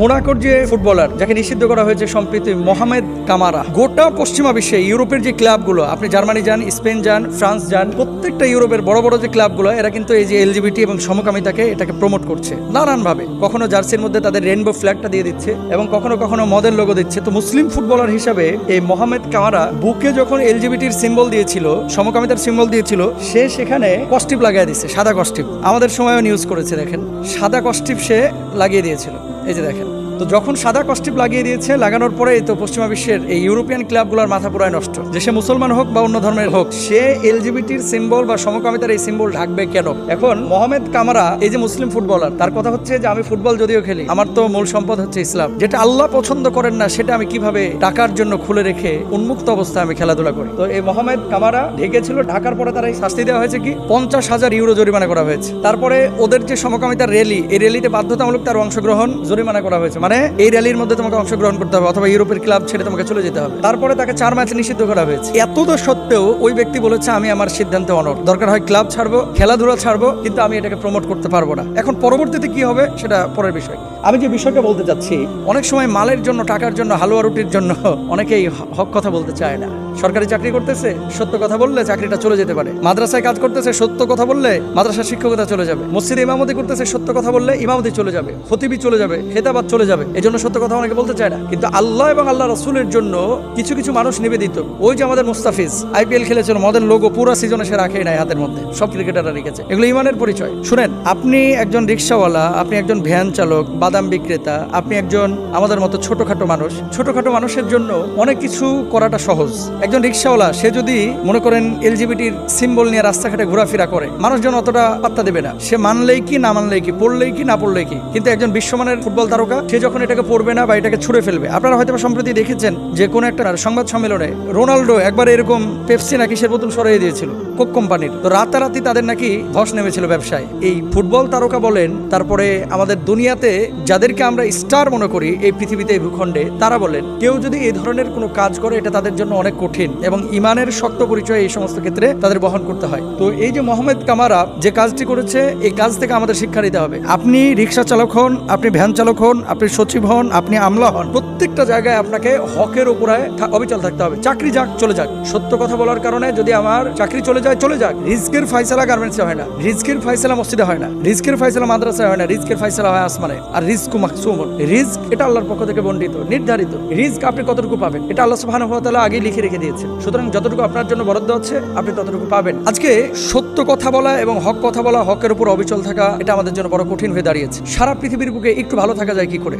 মোনাকোর যে ফুটবলার, যাকে নিষিদ্ধ করা হয়েছে সম্প্রতি মোহামেদ কামারা, গোটা পশ্চিমা বিশ্বে ইউরোপের যে ক্লাবগুলো, আপনি জার্মানি যান, স্পেন যান, ফ্রান্স যান, প্রত্যেকটা ইউরোপের বড় বড় যে ক্লাবগুলো, এরা কিন্তু এই যে এলজিবিটি এবং সমকামিতাকে এটাকে প্রমোট করছে। নানানভাবে। কখনো জার্সির মধ্যে তাদের রেনবো ফ্ল্যাগটা দিয়ে দিচ্ছে এবং কখনো কখনো মদের লোগো দিচ্ছে। তো মুসলিম ফুটবলার হিসাবে এই মোহামেদ কামারা বুকে যখন এলজিবিটির সিম্বল দিয়েছিল, সমকামিতার সিম্বল দিয়েছিল, সে সেখানে কস্টিপ লাগিয়ে দিচ্ছে সাদা কস্টিপ আমাদের সময়ও নিউজ করেছে, দেখেন। সাদা কস্টিপ সে লাগিয়ে দিয়েছিল। এই যে দেখেন। তো যখন সাদা কস্টিপ লাগিয়ে দিয়েছে, লাগানোর পরে তো পশ্চিমা বিশ্বের এই ইউরোপিয়ান ক্লাবগুলোর মাথা পুরায় নষ্ট। যে সে মুসলমান হোক বা অন্য ধর্মের হোক, সে এলজিবিটির সিম্বল বা সমকামিতার এই সিম্বল ঢাকবে কেন? এখন মোহামেদ কামারা, এই যে মুসলিম ফুটবলার, তার কথা হচ্ছে যে, আমি ফুটবল যদিও খেলি, আমার তো মূল সম্পদ হচ্ছে ইসলাম। যেটা আল্লাহ পছন্দ করেন না, সেটা আমি কীভাবে টাকার জন্য খুলে রেখে উন্মুক্ত অবস্থায় আমি খেলাধুলা করি? তো এই মোহামেদ কামারা ঢেকেছিল, ঢাকার পরে তারা এই শাস্তি দেওয়া হয়েছে কি? পঞ্চাশ হাজার ইউরো জরিমানা করা হয়েছে। তারপরে ওদের যে সমকামিতার র্যালি, এই র্যালিতে বাধ্যতামূলক তার অংশগ্রহণ জরিমানা করা হয়েছে। মানে এই র্যালির মধ্যে তোমাকে অংশগ্রহণ করতে হবে অথবা ইউরোপের ক্লাব ছেড়ে তোমাকে চলে যেতে হবে। তারপরে তাকে চার ম্যাচ নিষিদ্ধ করা হয়েছে। এত তো সত্ত্বেও ওই ব্যক্তি বলেছে, আমি আমার সিদ্ধান্তে অনর দরকার হয় ক্লাব ছাড়বো, খেলাধুলা ছাড়বো, কিন্তু আমি এটাকে প্রমোট করতে পারব না। এখন পরবর্তীতে কি হবে, সেটা পরের বিষয়। আমি যে বিষয়টা বলতে চাচ্ছি, অনেক সময় মালের জন্য, টাকার জন্য, হালুয়া রুটির জন্য অনেকেই হক কথা বলতে চায় না। সরকারি চাকরি করতেছে, সত্য কথা বললে চাকরিটা চলে যেতে পারে। মাদ্রাসায় কাজ করতেছে, সত্য কথা বললে মাদ্রাসার শিক্ষকতা চলে যাবে। মসজিদে ইমামতি করতেছে, সত্য কথা বললে ইমামতি চলে যাবে। খতিবি চলে যাবে হেদাবাদ চলে যাবে। এই জন্য সত্য কথা অনেকে বলতে চায় না। কিন্তু আল্লাহ এবং আল্লাহ রসুলের জন্য কিছু কিছু মানুষ নিবেদিত। ওই যে আমাদের মুস্তাফিজ, আইপিএল খেলেছিল মদের লোগো পুরো সিজনে সে রাখেই নাই হাতের মধ্যে। সব ক্রিকেটাররা রেখেছে। এগুলো ইমানের পরিচয়। শুনেন, আপনি একজন রিক্সাওয়ালা, আপনি একজন ভ্যান চালক বাদাম বিক্রেতা, আপনি একজন আমাদের মতো ছোটখাটো মানুষ। ছোটখাটো মানুষের জন্য অনেক কিছু করাটা সহজ। একজন রিক্সাওয়ালা, সে যদি মনে করেন এলজিবিটির সিম্বল নিয়ে রাস্তাঘাটে ঘোরাফেরা করে, মানুষজন অতটা পাত্তা দেবে না। সে মানলেই কি, না মানলেই কি, পড়লেই কি, না পড়লেই কি। কিন্তু একজন বিশ্বমানের ফুটবল তারকা, সে যখন এটাকে পড়বে না বা এটাকে ছুড়ে ফেলবে, আপনারা হয়তো সম্প্রতি দেখেছেন যে কোনো একটা সংবাদ সম্মেলনে রোনাল্ডো একবার এরকম পেপসি নাকি সে বোতল সরিয়ে দিয়েছিল, কোক কোম্পানির। তো রাতারাতি তাদের নাকি ধস নেমেছিল ব্যবসায়। এই ফুটবল তারকা বলেন, তারপরে আমাদের দুনিয়াতে যাদেরকে আমরা স্টার মনে করি এই পৃথিবীতে এই ভূখণ্ডে, তারা বলেন, কেউ যদি এই ধরনের কোনো কাজ করে, এটা তাদের জন্য অনেক কঠিন এবং ইমানের শক্ত পরিচয় এই সমস্ত ক্ষেত্রে তাদের বহন করতে হয়। তো এই যে মোহাম্মদ কামারা যে কাজটি করেছে, এই কাজ থেকে আমাদের শিক্ষা নিতে হবে। আপনি রিক্সা চালক হন, আপনি ভ্যান চালক হন, আপনি সচিব হন, আপনি আমলা হন, প্রত্যেকটা জায়গায় আপনাকে হকের উপরে অবিচল থাকতে হবে। চাকরি যাক, চলে যাক। সত্য কথা বলার কারণে যদি আমার চাকরি চলে যায়, চলে যাক। রিস্কের ফাইসলা গার্মেন্টসে হয় না। রিস্কের ফাইসলা মসজিদে হয় না। রিস্কের ফাইসলা মাদ্রাসায় হয় না। রিস্কের ফাইসলা হয় আসমানে। আর রিস্ক মাকসুম। রিস্ক এটা আল্লাহর পক্ষ থেকে বন্ডিত নির্ধারিত। রিস্ক আপনি কতটুকু পাবেন? এটা আল্লাহ সুবহানাহু ওয়া তাআলা আগেই লিখে রেখে দিয়েছে সুতরাং যতটুকু আপনার জন্য বরাদ্দ আছে, আপনি ততটুকু পাবেন। আজকে সত্য কথা বলা এবং হক কথা বলা, হকের উপর অবিচল থাকা, এটা আমাদের জন্য বড় কঠিন হয়ে দাঁড়িয়েছে। সারা পৃথিবীর বুকে একটু ভালো থাকা যায় কি করে?